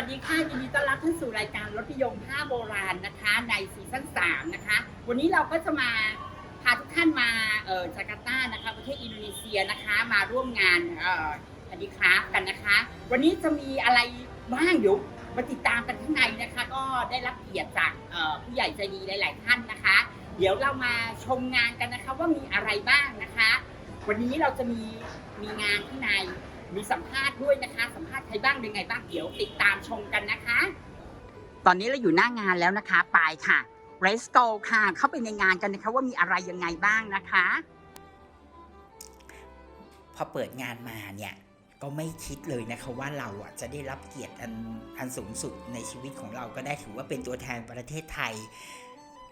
วัสดีค่ะยินดีต้อนรับท่านสู่รายการรถนิยม5โบราณนะคะ ในซีซั่น3นะคะ วันนี้เราก็จะมาพาทุกท่านมาเอ่อจาการ์ตานะคะประเทศอินโดนีเซียนะคะ มาร่วมงานเอ่อฮันดีคราฟกันนะคะ วันนี้จะมีอะไรบ้างเดี๋ยวมาติดตามกันข้างในนะคะ ก็ได้รับเกียรติจากเอ่อผู้ใหญ่ใจดีหลาย ๆ ท่านนะคะ เดี๋ยวเรามาชมงานกันนะคะว่ามีอะไรบ้างนะคะ วันนี้เราจะมีมีงานข้างใน มีสัมภาษณ์ด้วยนะคะ สัมภาษณ์ใครบ้างเป็นไงบ้างเดี๋ยวติดตามชมกันนะคะ ตอนนี้เราอยู่หน้างานแล้วนะคะไปค่ะ r e s g o ค่ะ เข้าไปในงานกันนะคะว่ามีอะไรยังไงบ้างนะคะ พอเปิดงานมาเนี่ยก็ไม่คิดเลยนะคะว่าเราอะจะได้รับเกียรติอันอันสูงสุดในชีวิตของเราก็ได้ถือว่าเป็นตัวแทนประเทศไทย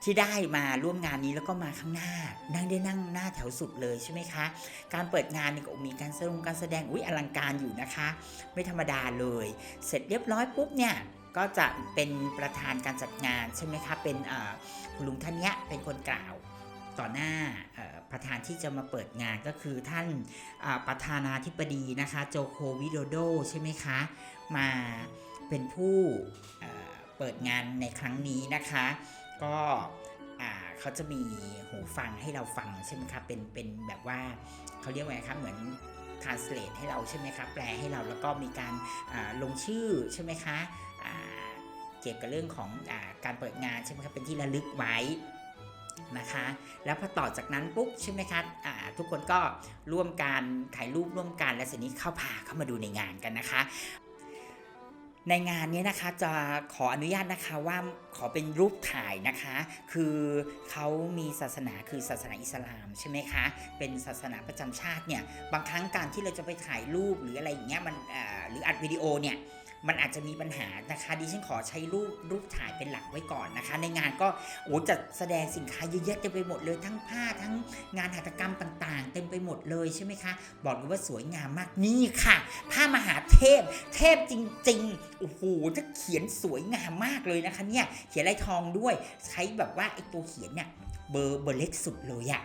ที่ได้มาร่วมงานนี้แล้วก็มาข้างหน้า นั่งได้นั่งหน้าแถวสุดเลยใช่ไหมคะ การเปิดงานนี่ก็มีการแสดงการแสดงอุ้ยอลังการอยู่นะคะ ไม่ธรรมดาเลย เสร็จเรียบร้อยปุ๊บเนี่ยก็จะเป็นประธานการจัดงานใช่ไหมคะเป็นคุณลุงท่านเนี้ยเป็นคนกล่าวต่อหน้าประธานที่จะมาเปิดงานก็คือท่านประธานาธิบดีนะคะโจโควิโดโดใช่ไหมคะมาเป็นผู้เปิดงานในครั้งนี้นะคะ ก็เขาจะมีหูฟังให้เราฟังใช่ไหมคะเป็นเป็นแบบว่าเขาเรียกว่าไงคะเหมือน translate ให้เราใช่ไหมคะแปลให้เราแล้วก็มีการลงชื่อใช่ไหมคะเกี่ยวกับเรื่องของอาการเปิดงานใช่ไหมคะเป็นที่ระลึกไว้นะคะ แล้วพอต่อจากนั้นปุ๊บใช่ไหมคะทุกคนก็ร่วมกันถ่ายรูปร่วมกันและเสร็จนี้เข้าพาเข้ามาดูในงานกันนะคะ ในงานนี้นะคะจะขออนุญาตนะคะว่าขอเป็นรูปถ่ายนะคะ คือเขามีศาสนาคือศาสนาอิสลามใช่ไหมคะ เป็นศาสนาประจำชาติเนี่ย บางครั้งการที่เราจะไปถ่ายรูปหรืออะไรอย่างเงี้ยมันหรืออัดวิดีโอเนี่ย มันอาจจะมีปัญหานะคะดิฉันขอใช้รูปรูปถ่ายเป็นหลักไว้ก่อนนะคะ ในงานก็โอ้จัดแสดงสินค้าเยอะแยะเต็มไปหมดเลยทั้งผ้าทั้งงานหัตถกรรมต่าง ๆ เต็มไปหมดเลยใช่ไหมคะ บอกเลยว่าสวยงามมากนี่ค่ะ ผ้ามหาเทพ เทพจริงๆโอ้โหจะเขียนสวยงามมากเลยนะคะเนี่ยเขียนลายทองด้วยใช้แบบว่าไอ้ตัวเขียนเนี่ยเบอร์เบอร์เล็กสุดเลยอะ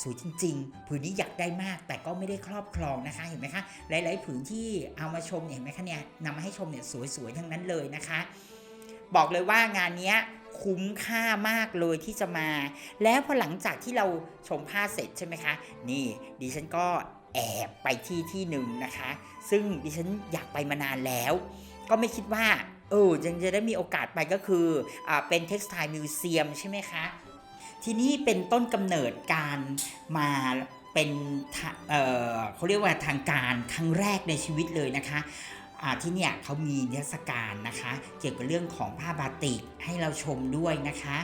สวยจริง ๆ ผืนนี้อยากได้มาก แต่ก็ไม่ได้ครอบครองนะคะ เห็นไหมคะ หลาย ๆ ผืนที่เอามาชมเนี่ยเห็นไหมคะเนี่ยนำมาให้ชมเนี่ยสวย ๆ ทั้งนั้นเลยนะคะ บอกเลยว่างานนี้คุ้มค่ามากเลยที่จะมา แล้วพอหลังจากที่เราชมผ้าเสร็จใช่ไหมคะ นี่ดิฉันก็แอบไปที่ที่หนึ่งนะคะ ซึ่งดิฉันอยากไปมานานแล้ว ก็ไม่คิดว่าเออยังจะได้มีโอกาสไปก็คืออ่าเป็น Textile Museum ใช่ไหมคะ ที่นี่เป็นต้นกำเนิดการมาเป็นเเขาเรียกว่าทางการครั้งแรกในชีวิตเลยนะคะที่เนี่ยเขามีนิทรรศการนะคะ เกี่ยวกับเรื่องของผ้าบาติกให้เราชมด้วยนะคะ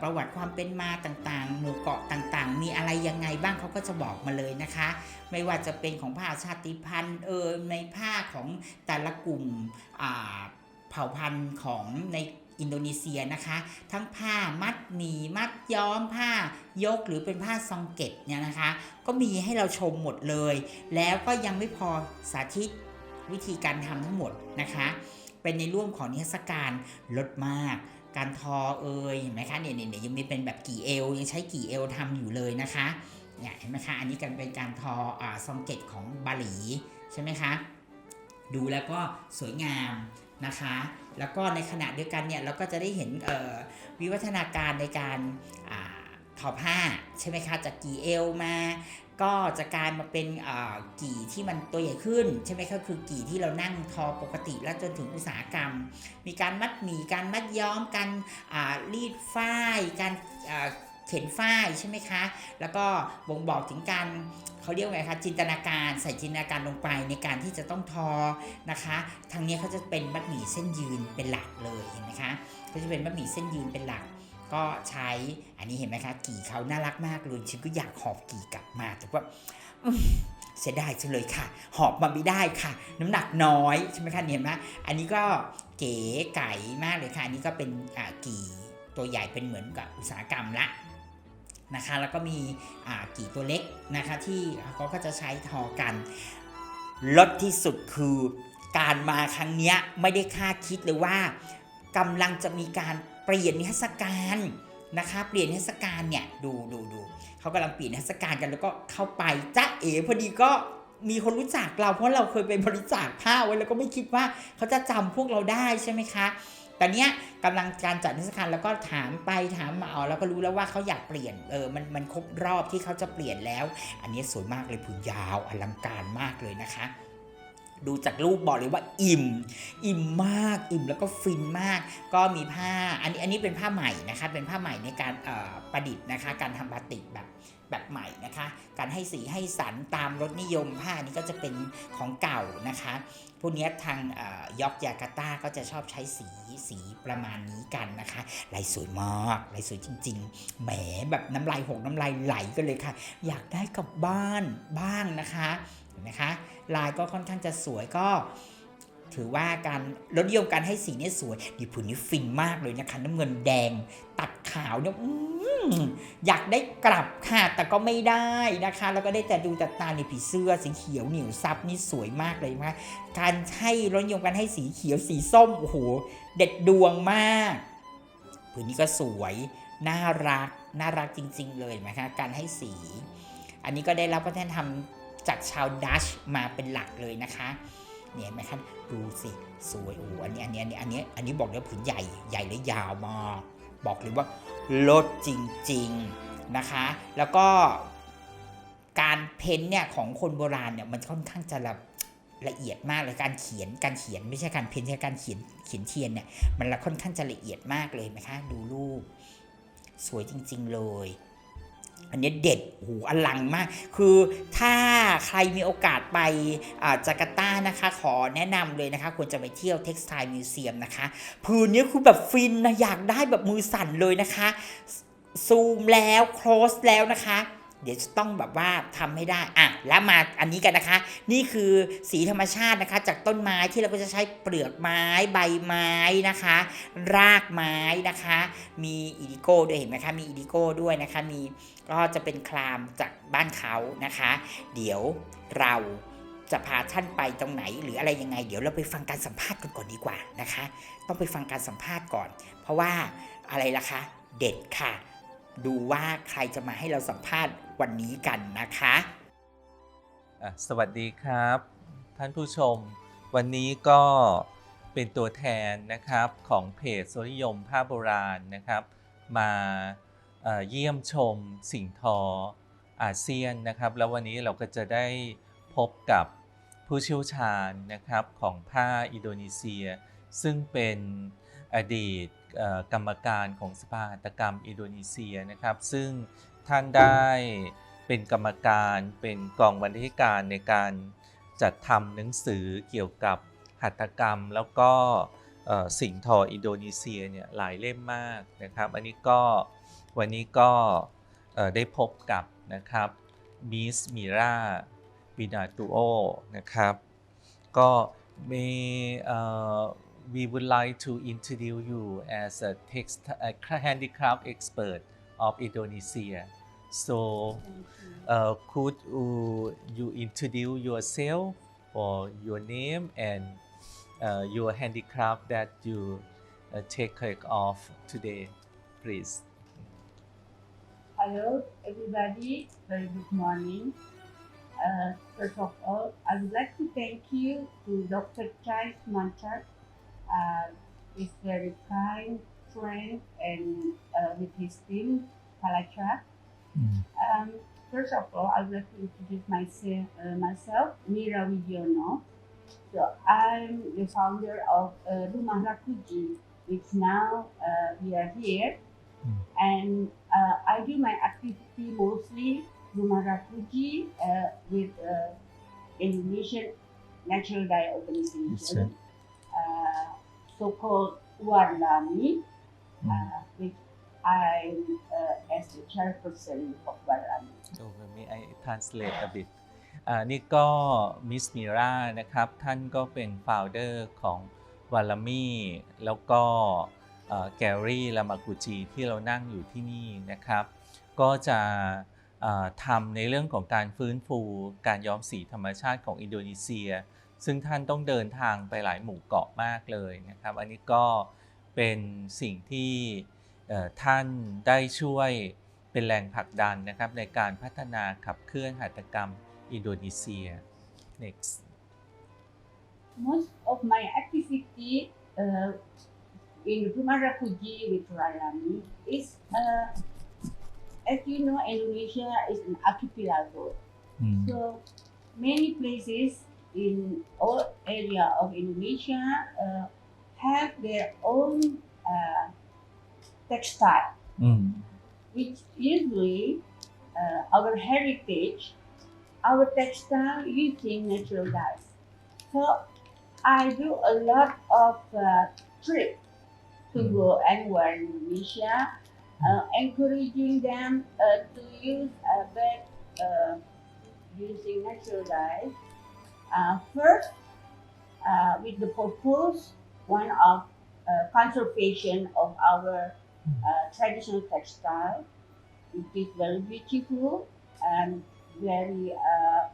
ประวัติความเป็นมาต่างๆ หมู่เกาะต่างๆ มีอะไรยังไงบ้างเขาก็จะบอกมาเลยนะคะ ไม่ว่าจะเป็นของผ้าชาติพันธุ์เออในผ้าของแต่ละกลุ่มเผ่าพันธุ์ของใน อินโดนีเซียนะคะ ทั้งผ้ามัดหมี่มัดย้อมผ้ายกหรือเป็นผ้าซองเก็ตเนี่ยนะคะ ก็มีให้เราชมหมดเลย แล้วก็ยังไม่พอสาธิตวิธีการทำทั้งหมดนะคะ เป็นในร่วมของนิทรรศการลดมาก การทอเอยเห็นไหมคะเนี่ยเนี่ยยังมีเป็นแบบกี่เอวยังใช้กี่เอวทำอยู่เลยนะคะเนี่ยเห็นไหมคะอันนี้กันเป็นการทออ่าซองเก็ตของบาหลีใช่ไหมคะดูแล้วก็สวยงาม นะคะ แล้วก็ในขณะเดียวกันเนี่ยเราก็จะได้เห็นวิวัฒนาการในการอทอผ้าใช่ไหมคะจากกี่เอวมา ก็จะกลายมาเป็นกี่ที่มันตัวใหญ่ขึ้นใช่ไหมคะคือกี่ที่เรานั่งทอปกติแล้วจนถึงอุตสาหกรรม มีการมัดหมี่การมัดย้อมการรีดฝ้ายการ เข็นฝ้ายใช่ไหมคะ แล้วก็บ่งบอกถึงการเขาเรียกว่าไงคะจินตนาการใส่จินตนาการลงไปในการที่จะต้องทอนะคะ ทางนี้เขาจะเป็นมัดหมี่เส้นยืนเป็นหลักเลยเห็นไหมคะก็จะเป็นมัดหมี่เส้นยืนเป็นหลัก ก็ใช้อันนี้เห็นไหมคะ กี่เขาน่ารักมากเลยฉันก็อยากหอบกี่กลับมาแต่ว่าเสียดายจังเลยค่ะ หอบมาไม่ได้ค่ะ น้ำหนักน้อยใช่ไหมคะเห็นไหมอันนี้ก็เก๋ไก่มากเลยค่ะ อันนี้ก็เป็นกี่ตัวใหญ่เป็นเหมือนกับอุตสาหกรรมละ นะคะแล้วก็มีกี่ตัวเล็กนะคะที่เขาก็จะใช้ทอกันลดที่สุดคือการมาครั้งนี้ไม่ได้คาดคิดเลยว่ากำลังจะมีการเปลี่ยนนิทรรศการนะคะเปลี่ยนนิทรรศการเนี่ยดูดูดูเขากำลังเปลี่ยนนิทรรศการกันแล้วก็เข้าไปจ้าเอ๋พอดีก็มีคนรู้จักเราเพราะเราเคยไปบริจาคผ้าไว้แล้วก็ไม่คิดว่าเขาจะจำพวกเราได้ใช่ไหมคะ ต่เนี้กำลังการจัดนิทรรศการแล้วก็ถามไปถามมาเอาแล้วก็รู้แล้วว่าเขาอยากเปลี่ยนเออมันมันครบรอบที่เขาจะเปลี่ยนแล้ว อันนี้สวยมากเลยผืนยาวอลังการมากเลยนะคะดูจากรูปบอกเลยว่าอิ่ม อิ่มมากอิ่มแล้วก็ฟินมาก ก็มีผ้าอันนี้อันนี้เป็นผ้าใหม่นะคะเป็นผ้าใหม่ในการประดิษฐ์นะคะ การทำบาติกแบบ แบบใหม่นะคะ การให้สีให้สันตามรสนิยมผ้านี้ก็จะเป็นของเก่านะคะ พวกนี้ทางยอกยากาตาก็จะชอบใช้สีสีประมาณนี้กันนะคะลายสวยมากลายสวยจริง ๆ แหมแบบน้ำลายหกน้ำลายไหลกันเลยค่ะ อยากได้กลับบ้านบ้างนะคะนไหมคะ ลายก็ค่อนข้างจะสวยก็ ถือว่าการรสนิยมการให้สีเนี่ยสวยดีผืนนี้ฟินมากเลยนะคะน้ำเงินแดงตัดขาวเนี่ยอยากได้กลับค่ะแต่ก็ไม่ได้นะคะ แล้วก็ได้แต่ดูแต่ตาในผีเสื้อสีเขียวเหนียวซับนี่สวยมากเลยนะคะการให้รสนิยมการให้สีเขียวสีส้มโอ้โหเด็ดดวงมากผืนนี้ก็สวยน่ารักน่ารักจริง ๆ เลยนะคะการให้สี อันนี้ก็ได้รับวัฒนธรรมจากชาวดัชมาเป็นหลักเลยนะคะ เนี่ยไหมครับดูสิสวยโอ้อันนี้อันนี้อันนี้อันนี้อันนี้บอกเลยว่าผืนใหญ่ใหญ่และยาวมากบอกเลยว่าลดจริงๆนะคะ แล้วก็การเพ้นเนี่ยของคนโบราณเนี่ยมันค่อนข้างจะละละเอียดมากเลยการเขียนการเขียนไม่ใช่การเพ้นใช่การเขียนเขียนเทียนเนี่ยมันละค่อนข้างจะละเอียดมากเลยนะคะดูรูป สวยจริง ๆ เลย อันนี้เด็ดโอ้โหอลังมาก คือถ้าใครมีโอกาสไปจาการ์ตานะคะ ขอแนะนำเลยนะคะ ควรจะไปเที่ยว Textile Museum นะคะ พื้นนี้คือแบบฟินนะ อยากได้แบบมือสั่นเลยนะคะ ซูมแล้ว คลอสแล้วนะคะ เดี๋ยวจะต้องแบบว่าทำให้ได้อะแล้วมาอันนี้กันนะคะ นี่คือสีธรรมชาตินะคะ จากต้นไม้ที่เราก็จะใช้เปลือกไม้ใบไม้นะคะ รากไม้นะคะ มีอีดิโก้ด้วยเห็นไหมคะมีอีดิโก้ด้วยนะคะ มีก็จะเป็นคลามจากบ้านเขานะคะ เดี๋ยวเราจะพาท่านไปตรงไหนหรืออะไรยังไง เดี๋ยวเราไปฟังการสัมภาษณ์กันก่อนดีกว่านะคะ ต้องไปฟังการสัมภาษณ์ก่อน เพราะว่าอะไรล่ะคะ เด็ดค่ะ ดูว่าใครจะมาให้เราสัมภาษณ์ วันนี้กันนะคะอะสวัสดีครับ ท่านผู้ชม วันนี้ก็เป็นตัวแทนนะครับของเพจโซนิยมผ้าโบราณนะครับ มาเอ่อเยี่ยมชมสิ่งทออาเซียนนะครับ แล้ววันนี้เราก็จะได้พบกับผู้เชี่ยวชาญนะครับของผ้าอินโดนีเซีย ซึ่งเป็นอดีตเอ่อกรรมการของสภาหัตถกรรมอินโดนีเซียนะครับ ซึ่ง ท่านได้เป็นกรรมการเป็นกองบรรณาธิการในการจัดทำหนังสือเกี่ยวกับหัตถกรรมแล้วก็สิ่งทออินโดนีเซียเนี่ยหลายเล่มมากนะครับ อันนี้ก็วันนี้ก็ได้พบกับนะครับมิสมิราบินาตูโอนะครับก็ may uh, we would like to introduce you as a text a handicraft expert of Indonesia. So, uh, could you, you introduce yourself or your name and uh, your handicraft that you uh, take care of today, please? Hello, everybody. Very good morning. Uh, first of all, I would like to thank you to Dr. Chai Manchak. Uh, he's very kind, and uh, with his team, Palatra. Um, first of all, I would like to introduce myself, uh, myself Mira Widiono. So I'm the founder of uh, Rumah Rakuji, which now uh, we are here. And uh, I do my activity mostly Rumah Rakuji uh, with uh, Indonesian natural dye organization, uh, so-called Warlami, which I'm uh, as the chairperson of Warlami. Oh, may I translate a bit นี่ก็มิสมิรานะครับ ท่านก็เป็น founder ของวาลามีแล้วก็แกรี่ลามากุจิที่เรานั่งอยู่ที่นี่นะครับ ก็จะทำในเรื่องของการฟื้นฟูการย้อมสีธรรมชาติของอินโดนีเซีย ซึ่งท่านต้องเดินทางไปหลายหมู่เกาะมากเลยนะครับ อันนี้ก็เป็นสิ่งที่เอ่อท่านได้ช่วยเป็นแรงผลักดันนะครับในการพัฒนาขับเคลื่อนหัตถกรรมอินโดนีเซีย next most of my activity uh, in Rumah Refugee with Rayami is, uh, as you know, Indonesia is an archipelago. อืม So many places in all area of Indonesia uh, have their own uh, textile, อืม which usually uh, our heritage, our textile using natural dyes. So I do a lot of uh, trips to Mm. go anywhere in Indonesia, uh, encouraging them uh, to use a bag uh, using natural dyes. Uh, first, uh, with the purpose, one of uh, conservation of our uh, traditional textile, It is very beautiful and very uh,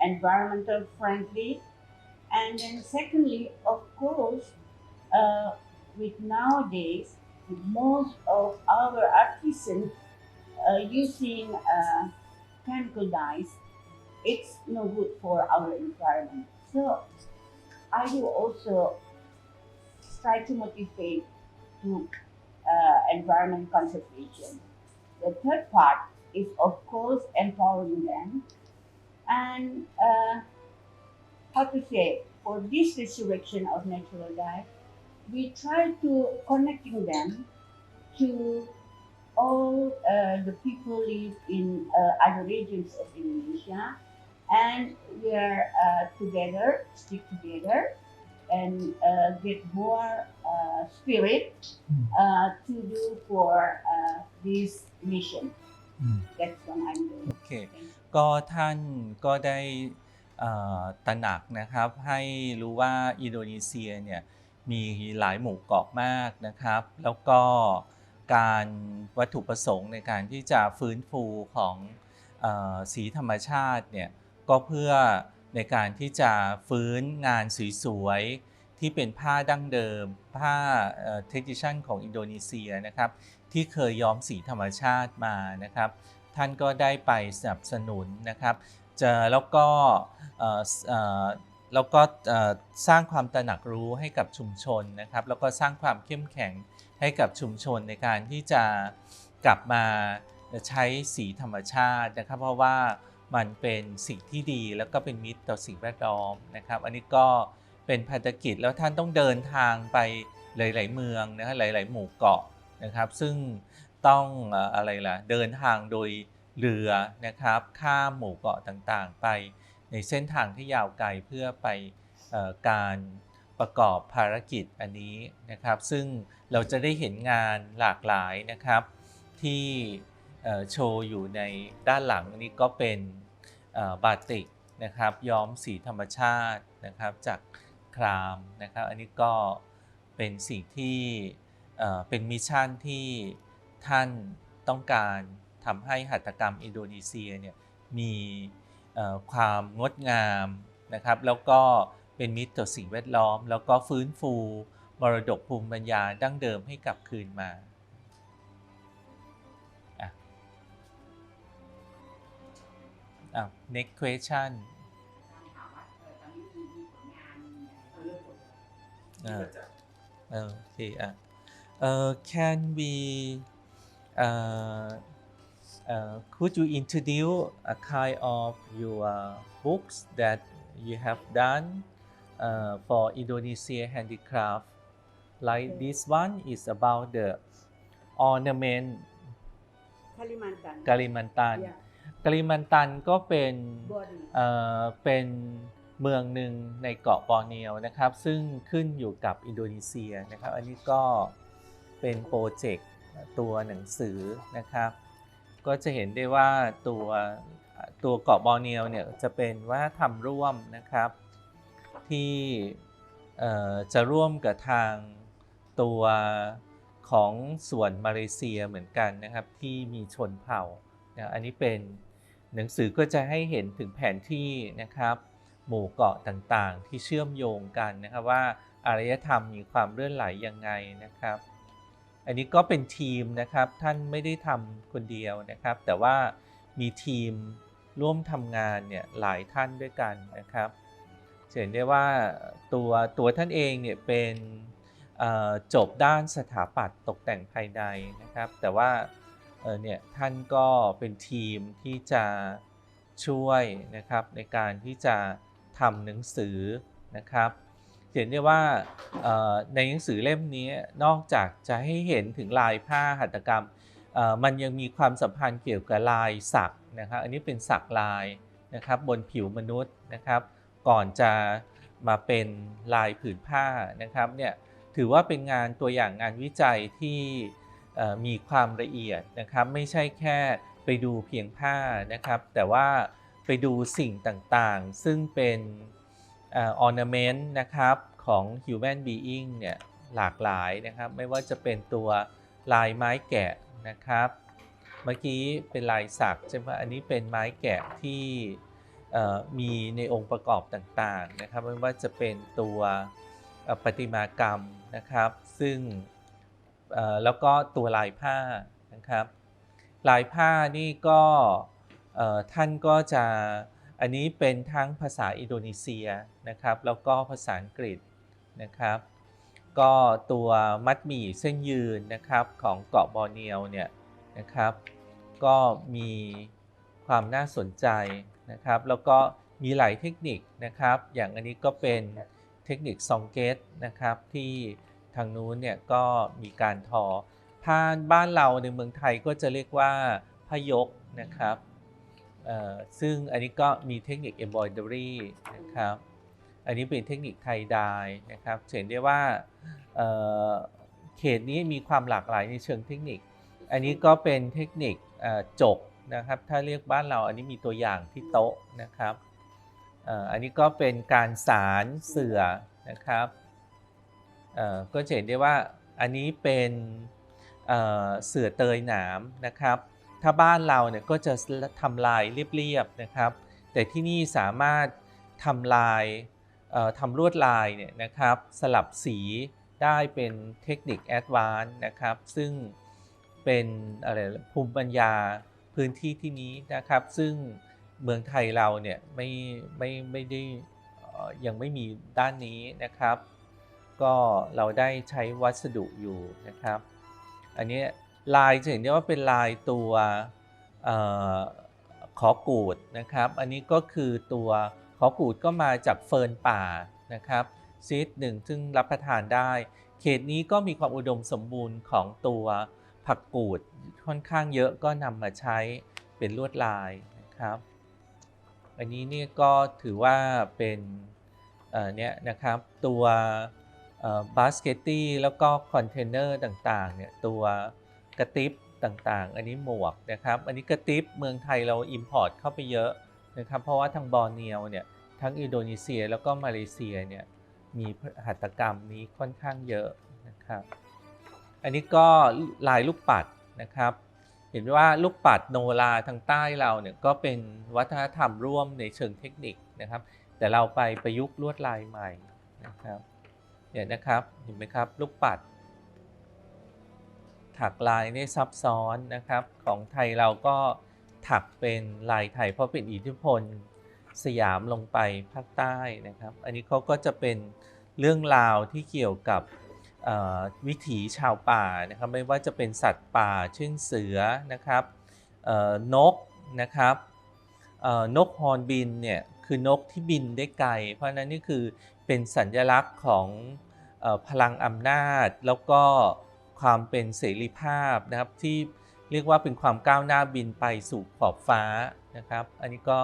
environmental friendly. And then secondly, of course, uh, with nowadays, most of our artisans uh, using uh, chemical dyes, it's no good for our environment. So I will also try to motivate to uh, environment conservation. The third part is, of course, empowering them. And uh, how to say, for this resurrection of natural life, we try to connecting them to all uh, the people live in uh, other regions of Indonesia, and we are uh, together, stick together, and uh, get more uh, spirit uh, to do for uh, this mission. Mm. That's what I'm doing. โอเค Thank you. ก็ท่านก็ได้เอ่อตระหนักนะครับ ให้รู้ว่าอินโดนีเซียเนี่ยมีหลายหมู่เกาะมากนะครับ แล้วก็การวัตถุประสงค์ในการที่จะฟื้นฟูของเออสีธรรมชาติเนี่ยก็เพื่อ ในการที่จะฟื้นงานสวยๆที่เป็นผ้าดั้งเดิม ผ้าเทคนิชันของอินโดนีเซียนะครับที่เคยย้อมสีธรรมชาติมานะครับ ท่านก็ได้ไปสนับสนุนนะครับจะแล้วก็เอ่อเอ่อแล้วก็สร้างความตระหนักรู้ให้กับชุมชนนะครับ แล้วก็สร้างความเข้มแข็งให้กับชุมชนในการที่จะกลับมาใช้สีธรรมชาตินะครับ เพราะว่า มันเป็นสิ่งที่ดีแล้วก็เป็นมิตรต่อสิ่งแวดล้อมนะครับ อันนี้ก็เป็นภารกิจแล้วท่านต้องเดินทางไปหลาย ๆ เมืองนะครับหลาย ๆ หมู่เกาะนะครับ ซึ่งต้องอะไรล่ะเดินทางโดยเรือนะครับข้ามหมู่เกาะต่างๆ ไปในเส้นทางที่ยาวไกลเพื่อไปอการประกอบภารกิจอันนี้นะครับ ซึ่งเราจะได้เห็นงานหลากหลายนะครับที่ โชว์อยู่ในด้านหลังนี้ก็เป็นบาติกนะครับย้อมสีธรรมชาตินะครับจากครามนะครับอันนี้ก็เป็นสิ่งที่เป็นมิชชั่นที่ท่านต้องการทำให้หัตถกรรมอินโดนีเซียเนี่ยมีความงดงามนะครับแล้วก็เป็นมิตรต่อสิ่งแวดล้อม แล้วก็ฟื้นฟูมรดกภูมิปัญญาดั้งเดิมให้กลับคืนมา อะ next question ถามว่าเออตอนนี้มีมีผลงานเออเรื่องผลเออเออโอเคอะเอ่อ can we เอ่อเอ่อ could you introduce a kind of your books that you have done uh, for Indonesia handicraft like Okay. this one is about the ornament Kalimantan. Kalimantan Yeah, กาลิมันตันก็เป็น body. เอ่อเป็นเมืองหนึ่งในเกาะบอร์เนียวนะครับ ซึ่งขึ้นอยู่กับอินโดนีเซียนะครับ อันนี้ก็เป็นโปรเจกต์ตัวหนังสือนะครับ ก็จะเห็นได้ว่าตัวตัวเกาะบอร์เนียวเนี่ยจะเป็นวัฒนธรรมร่วมนะครับ ที่เอ่อจะร่วมกับทางตัวของส่วนมาเลเซียเหมือนกันนะครับ ที่มีชนเผ่านะอันนี้เป็น หนังสือก็จะให้เห็นถึงแผนที่นะครับ หมู่เกาะต่างๆ ที่เชื่อมโยงกันนะครับว่าอารยธรรมมีความเลื่อนไหลยังไงนะครับ อันนี้ก็เป็นทีมนะครับท่านไม่ได้ทำคนเดียวนะครับ แต่ว่ามีทีมร่วมทำงานเนี่ยหลายท่านด้วยกันนะครับเห็นได้ว่าตัวตัวท่านเองเนี่ยเป็นจบด้านสถาปัตย์ตกแต่งภายในนะครับ แต่ว่า เออเนี่ยท่านก็เป็นทีมที่จะช่วยนะครับในการที่จะทำหนังสือนะครับเห็นได้ว่าในหนังสือเล่มนี้นอกจากจะให้เห็นถึงลายผ้าหัตถกรรมมันยังมีความสัมพันธ์เกี่ยวกับลายสักนะครับอันนี้เป็นสักลายนะครับบนผิวมนุษย์นะครับก่อนจะมาเป็นลายผืนผ้านะครับเนี่ยถือว่าเป็นงานตัวอย่างงานวิจัยที่ มีความละเอียดนะครับ ไม่ใช่แค่ไปดูเพียงผ้านะครับ แต่ว่าไปดูสิ่งต่างๆ ซึ่งเป็นเอ่อ ornament นะครับของ human being เนี่ยหลากหลายนะครับ ไม่ว่าจะเป็นตัวลายไม้แกะนะครับ เมื่อกี้เป็นลายสักใช่ไหมอันนี้เป็นไม้แกะที่มีในองค์ประกอบต่างๆนะครับ ไม่ว่าจะเป็นตัวประติมากรรมนะครับ ซึ่ง แล้วก็ตัวลายผ้านะครับ ลายผ้านี่ก็ท่านก็จะอันนี้เป็นทั้งภาษาอินโดนีเซียนะครับ แล้วก็ภาษาอังกฤษนะครับ ก็ตัวมัดหมี่เส้นยืนนะครับของเกาะบอร์เนียวเนี่ยนะครับ ก็มีความน่าสนใจนะครับ แล้วก็มีหลายเทคนิคนะครับ อย่างอันนี้ก็เป็นเทคนิคซองเกตนะครับที่ ทางนู้นเนี่ยก็มีการทอ ผ้าบ้านเราในเมืองไทยก็จะเรียกว่าผ้ายกนะครับ ซึ่งอันนี้ก็มีเทคนิค embroidery นะครับ อันนี้เป็นเทคนิคไทยดายนะครับเห็นได้ว่าเเขตนี้มีความหลากหลายในเชิงเทคนิค อันนี้ก็เป็นเทคนิคจกนะครับ ถ้าเรียกบ้านเราอันนี้มีตัวอย่างที่โต๊ะนะครับ อันนี้ก็เป็นการสารเสือนะครับ ก็จะเห็นได้ว่าอันนี้เป็นเเสือเตยหนามนะครับ ถ้าบ้านเราเนี่ยก็จะทำลายเรียบๆนะครับ แต่ที่นี่สามารถทำลายทำลวดลายเนี่ยนะครับ สลับสีได้เป็นเทคนิคแอดวานซ์นะครับ ซึ่งเป็นอะไรภูมิปัญญาพื้นที่ที่นี้นะครับ ซึ่งเมืองไทยเราเนี่ยไม่ไม่ไม่ได้ยังไม่มีด้านนี้นะครับ ก็เราได้ใช้วัสดุอยู่นะครับ อันนี้ลายจะเห็นได้ว่าเป็นลายตัวออขอกูดนะครับ อันนี้ก็คือตัวขอกูดก็มาจากเฟิร์นป่านะครับซีดหนึ่งซึ่งรับประทานได้ เขตนี้ก็มีความอุดมสมบูรณ์ของตัวผักกูดค่อนข้างเยอะก็นำมาใช้เป็นลวดลายนะครับ อันนี้เนี่ยก็ถือว่าเป็นเนี่ยนะครับตัว บาสเกตตี้แล้วก็คอนเทนเนอร์ต่างๆเนี่ยตัวกระติบต่างๆ อันนี้หมวกนะครับ อันนี้กระติบเมืองไทยเราอิมพอร์ตเข้าไปเยอะนะครับเพราะว่าทางบอร์เนียวเนี่ยทั้งอินโดนีเซียแล้วก็มาเลเซียเนี่ยมีหัตถกรรมนี้ค่อนข้างเยอะนะครับ อันนี้ก็ลายลูกปัดนะครับ เห็นว่าลูกปัดโนราทางใต้เราเนี่ยก็เป็นวัฒนธรรมร่วมในเชิงเทคนิคนะครับ แต่เราไปประยุกต์ลวดลายใหม่นะครับ เนี่ยนะครับเห็นไหมครับลูกปัด ถักลายนี่ซับซ้อนนะครับของไทยเราก็ถักเป็นลายไทยเพราะเป็นอิทธิพลสยามลงไปภาคใต้นะครับ อันนี้เขาก็จะเป็นเรื่องราวที่เกี่ยวกับวิถีชาวป่านะครับไม่ว่าจะเป็นสัตว์ป่าเช่นเสือนะครับนกนะครับนกฮอนบินเนี่ยคือนกที่บินได้ไกล เพราะฉะนั้นนี่คือ เป็นสัญลักษณ์ของอพลังอำนาจ แล้วก็ความเป็นเสรีภาพนะครับที่เรียกว่าเป็นความก้าวหน้าบินไปสู่ขอบฟ้านะครับ อันนี้ก็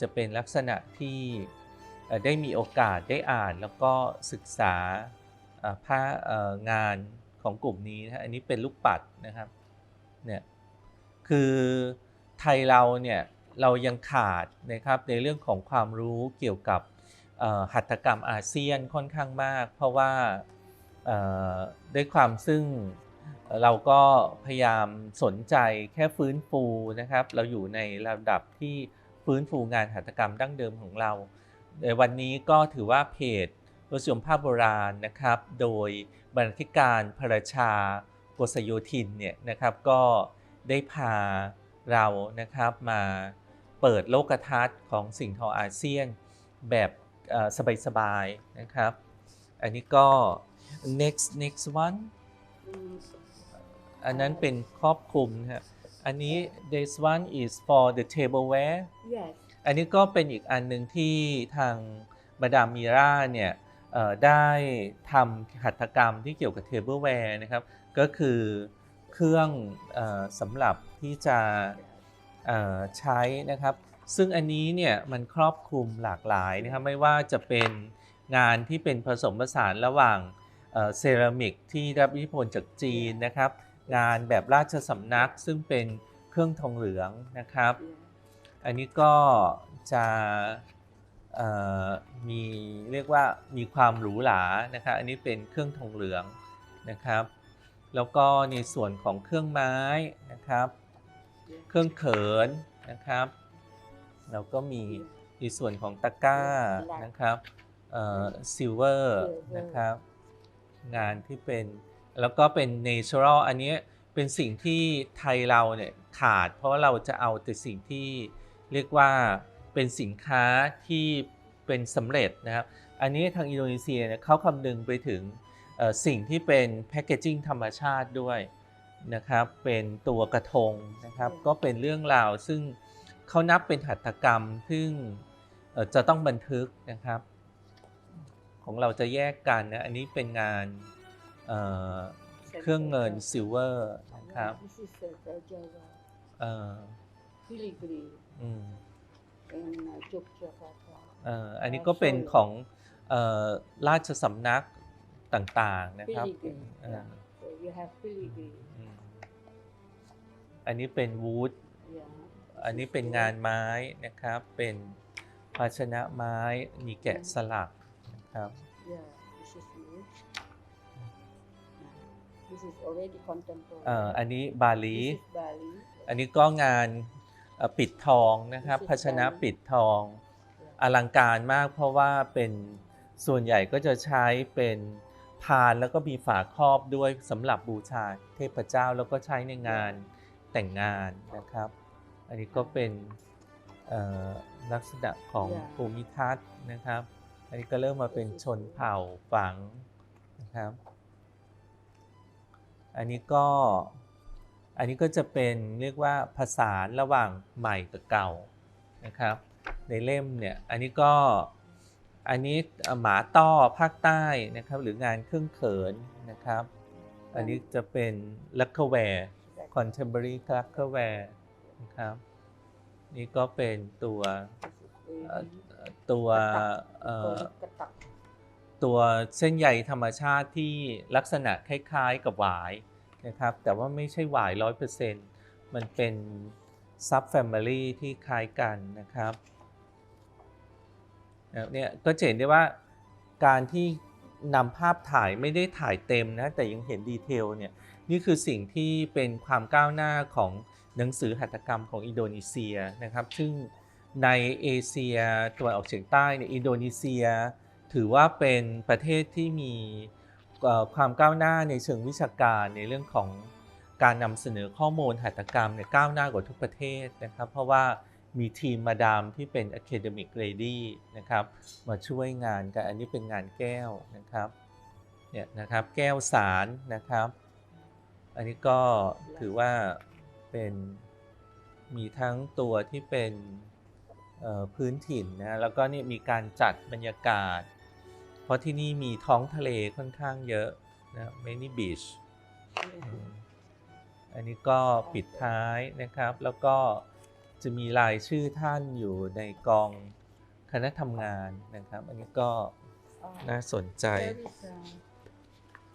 จะเป็นลักษณะที่ได้มีโอกาสได้อ่านแล้วก็ศึกษาผ้างานของกลุ่มนี้นะฮะอันนี้เป็นลูกปัดนะครับเนี่ยคือไทยเราเนี่ยเรายังขาดนะครับในเรื่องของความรู้เกี่ยวกับ หัตถกรรมอาเซียนค่อนข้างมาก เพราะว่าด้วยความซึ่งเราก็พยายามสนใจแค่ฟื้นฟูนะครับ เราอยู่ในระดับที่ฟื้นฟูงานหัตถกรรมดั้งเดิมของเรา ในวันนี้ก็ถือว่าเพจรสยมภาพโบราณนะครับ โดยบรรณาธิการพระราชาโกษโยธินเนี่ยนะครับก็ได้พาเรานะครับมาเปิดโลกทัศน์ของสิ่งทออาเซียนแบบ สบายๆนะครับ อันนี้ก็ next next one อันนั้นเป็นครอบคลุมนะครับอันนี้ this one is for the tableware Yes. อันนี้ก็เป็นอีกอันหนึ่งที่ทางมาดามมีราเนี่ยเอ่อได้ทำหัตถกรรมที่เกี่ยวกับเทเบิลแวร์นะครับ ก็คือเครื่องเออสำหรับที่จะเอ่อใช้นะครับ ซึ่งอันนี้เนี่ยมันครอบคลุมหลากหลายนะครับไม่ว่าจะเป็นงานที่เป็นผสมผสานระหว่างเซรามิกที่รับอิทธิพลจากจีนนะครับ งานแบบราชสำนักซึ่งเป็นเครื่องทองเหลืองนะครับ อันนี้ก็จะมีเรียกว่ามีความหรูหรานะครับอันนี้เป็นเครื่องทองเหลืองนะครับ แล้วก็ในส่วนของเครื่องไม้นะครับ เครื่องเขินนะครับ แล้วก็มีในส่วนของตะกร้านะครับซิลเวอร์นะครับ งานที่เป็นแล้วก็เป็น natural อันนี้เป็นสิ่งที่ไทยเราเนี่ยขาด เพราะว่าเราจะเอาแต่สิ่งที่เรียกว่าเป็นสินค้าที่เป็นสำเร็จนะครับ อันนี้ทางอินโดนีเซียเนี่ยเขาคำนึงไปถึงเอ่อสิ่งที่เป็นแพคเกจิ้งธรรมชาติด้วยนะครับ เป็นตัวกระทงนะครับ ก็เป็นเรื่องราวซึ่ง เขานับเป็นหัตถกรรมซึ่งเอ่อจะต้องบันทึกนะครับ ของเราจะแยกกันนะอันนี้เป็นงานเอ่อเครื่องเงินซิลเวอร์นะครับ This is uh, the Jawa เอ่อ filigree อืม in uh, Yogyakarta. เอ่ออันนี้ก็เป็นของเอ่อราชสำนักต่างๆนะครับ Filigree. เอ่อ Yeah. So you have filigree. อืมอันนี้เป็นวูด Yeah. อันนี้เป็นงานไม้นะครับ เป็นภาชนะไม้มีแกะสลักนะครับ Yeah. This is wood. This is already contemporary. เอ่ออันนี้บาลี This is Bali. อันนี้ก็งานเอ่อปิดทองนะครับ ภาชนะปิดทอง อลังการมากเพราะว่าเป็นส่วนใหญ่ก็จะใช้เป็นพานแล้วก็มีฝาครอบด้วยสำหรับบูชาเทพเจ้าแล้วก็ใช้ในงานแต่งงานนะครับ อันนี้ก็เป็นเอ่อลักษณะของ Yeah. ภูมิทัศน์นะครับ อันนี้ก็เริ่มมาเป็นชนเผ่าฝังนะครับ อันนี้ก็อันนี้ก็จะเป็นเรียกว่าผสานระหว่างใหม่กับเก่านะครับ ในเล่มเนี่ยอันนี้ก็อันนี้เอ่อหมาต้อภาคใต้นะครับ หรืองานเครื่องเขินนะครับ อันนี้จะเป็นลักเกอร์แวร์ contemporary ลักเกอร์แวร์ นะครับ นี่ก็เป็นตัวเอ่อตัวเอ่อ Ketak. ตัวเส้นใยธรรมชาติที่ลักษณะคล้าย ๆ กับหวายนะครับ แต่ว่าไม่ใช่หวายร้อยเปอร์เซ็นต์มันเป็นซับแฟมิลี่ที่คล้ายกันนะครับนะครับเนี่ยก็จะเห็นได้ว่าการที่นำภาพถ่ายไม่ได้ถ่ายเต็มนะแต่ยังเห็นดีเทลเนี่ยนี่คือสิ่งที่เป็นความก้าวหน้าของ หนังสือหัตถกรรมของอินโดนีเซียนะครับ ซึ่งในเอเชียตะวันออกเฉียงใต้ในอินโดนีเซีย ถือว่าเป็นประเทศที่มีความก้าวหน้าในเชิงวิชาการในเรื่องของการนำเสนอข้อมูลหัตถกรรมเนี่ยก้าวหน้ากว่าทุกประเทศนะครับ เพราะว่ามีทีมมาดามที่เป็น Academic Lady นะครับมาช่วยงานกันอันนี้เป็นงานแก้วนะครับเนี่ยนะครับแก้วสารนะครับ อันนี้ก็ถือว่า เป็นมีทั้งตัวที่เป็นเอ่อพื้นถิ่นนะแล้วก็นี่มีการจัดบรรยากาศ เพราะที่นี่มีท้องทะเลค่อนข้างเยอะนะ many beach อืมอันนี้ก็ปิดท้ายนะครับ แล้วก็จะมีรายชื่อท่านอยู่ในกองคณะทำงานนะครับ อันนี้ก็ Uh, น่าสนใจ there is uh,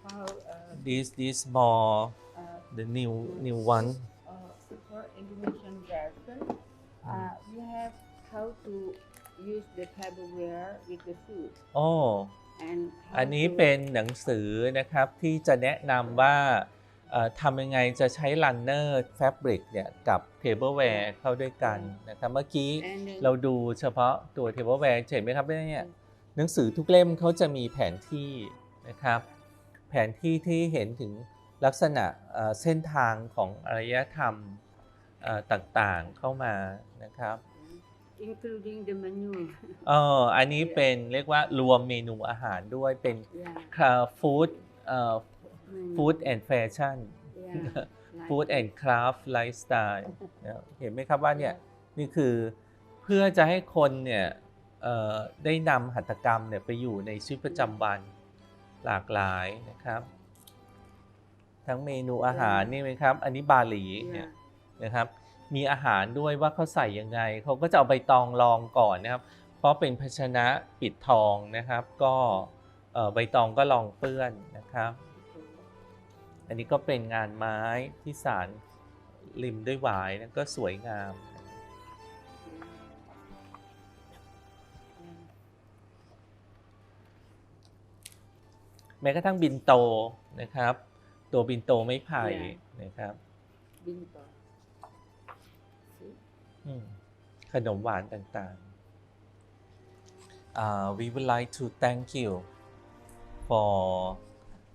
how uh, this this more uh, the new new one uh, for Indonesian version, uh, we have how to use the tableware with the food โอ้ and อัน how นี้ to- เป็นหนังสือนะครับที่จะแนะนำว่าเอ่อทำยังไงจะใช้ลันเนอร์แฟบริกเนี่ยกับเทเบิลแวร์เข้าด้วยกันนะครับเมื่อกี้ and then เราดูเฉพาะตัวเทเบิลแวร์เห็นไหมครับเนี่ยหนังสือทุกเล่มเขาจะมีแผนที่นะครับ แผนที่ที่เห็นถึงลักษณะเอ่อเส้นทางของอารยธรรมเอ่อ ต่างๆเข้ามานะครับ including the menu. เอออันนี้เป็นเรียกว่ารวมเมนูอาหารด้วยเป็น yeah. ฟู้ดเอ่อ menu. ฟู้ดแอนด์แฟชั่น Yeah. like ฟู้ดแอนด์ that. คราฟไลฟ์สไตล์เห็นไหมครับว่าเนี่ยนี่คือเพื่อจะให้คนเนี่ยเอ่อได้นำหัตถกรรมเนี่ยไปอยู่ในชีวิตประจำวันหลากหลายนะครับ ทั้งเมนูอาหารนี่ไหมครับ อันนี้บาหลีเนี่ย Yeah. นะครับ มีอาหารด้วยว่าเขาใส่ยังไง เขาก็จะเอาใบตองรองก่อนนะครับ เพราะเป็นภาชนะปิดทองนะครับ ก็เอ่อใบตองก็รองเปื้อนนะครับ อันนี้ก็เป็นงานไม้ที่สารริมด้วยหวายนะก็สวยงาม แม้กระทั่งบินโตนะครับ ตัวบินโตไม่ไผ่ Yeah. นะครับ Binto. See? อืม ขนมหวานต่างๆ uh, we would like to thank you for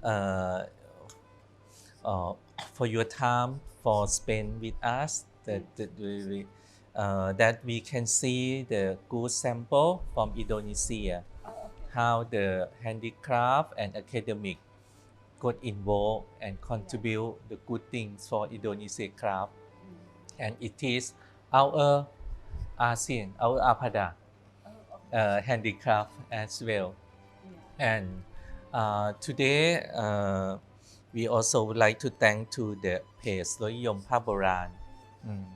uh, uh, for your time for spend with us that, that we, we, uh, that we can see the good sample from Indonesia Oh, okay. how the handicraft and academic got involved and contribute the good things for Indonesia craft Mm. and it is our ASEAN, our APADA Oh, okay. uh, handicraft as well. and uh, today uh, we also would like to thank to the page รถนิยมภาพโบราณอืม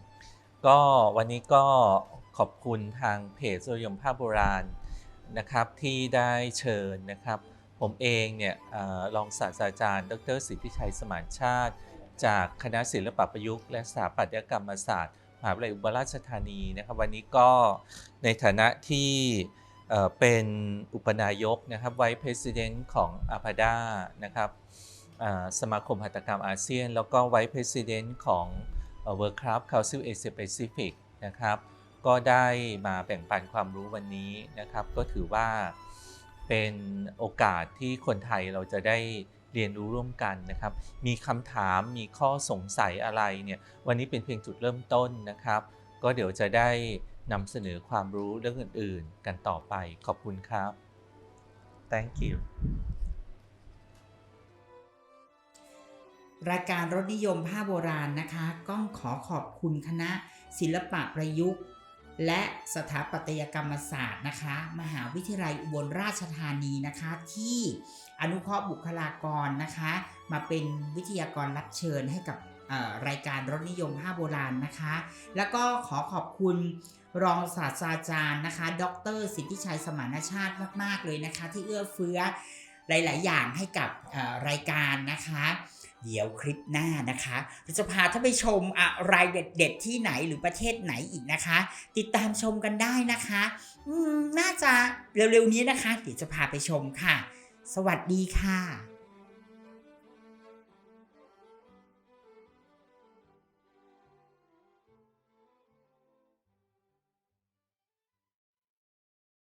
ก็วันนี้ก็ขอบคุณทางเพจรถนิยมภาพโบราณนะครับที่ได้เชิญนะครับ ผมเองเนี่ยเอ่อรองศาสตราจารย์ ดรสิทธิชัยสมานชาติ จากคณะศิลปประยุกต์และสถาปัตยกรรมศาสตร์ มหาวิทยาลัยอุบลราชธานีนะครับวันนี้ก็ในฐานะที่เป็นอุปนายกนะครับไว p ์ e ร i d e n t ของอาพาดานะครับสมาคมหัตถกรรมอาเซียน แล้วก็ไว p ์ e ร i d e n t ของเอ่อ World Craft Council Asia Pacific นะครับก็ได้มาแบ่งปันความรู้วันนี้นะครับ ก็ถือว่าเป็นโอกาสที่คนไทยเราจะได้ เรียนรู้ร่วมกันนะครับ มีคำถามมีข้อสงสัยอะไรเนี่ยวันนี้เป็นเพียงจุดเริ่มต้นนะครับ ก็เดี๋ยวจะได้นำเสนอความรู้เรื่องอื่น ๆ กันต่อไปขอบคุณครับ thank you รายการรถนิยมผ้าโบราณนะคะ ก้องขอขอบคุณคณะศิลปะประยุกต์ และสถาปัตยกรรมศาสตร์นะคะ มหาวิทยาลัยอุบลราชธานีนะคะ ที่อนุเคราะห์บุคลากรนะคะ มาเป็นวิทยากรรับเชิญให้กับรายการรถนิยมผ้าโบราณนะคะ แล้วก็ขอขอบคุณรองศาสตราจารย์นะคะ ดร สิทธิชัยสมานชาติมาก ๆ เลยนะคะ ที่เอื้อเฟื้อหลาย ๆ อย่างให้กับรายการนะคะ เดี๋ยวคลิปหน้านะคะเราจะพาท่านไปชมอะไรเด็ด ๆ ที่ไหนหรือประเทศไหนอีกนะคะ ติดตามชมกันได้นะคะ อืมน่าจะเร็วๆนี้นะคะ เดี๋ยวจะพาไปชมค่ะ สวัสดีค่ะ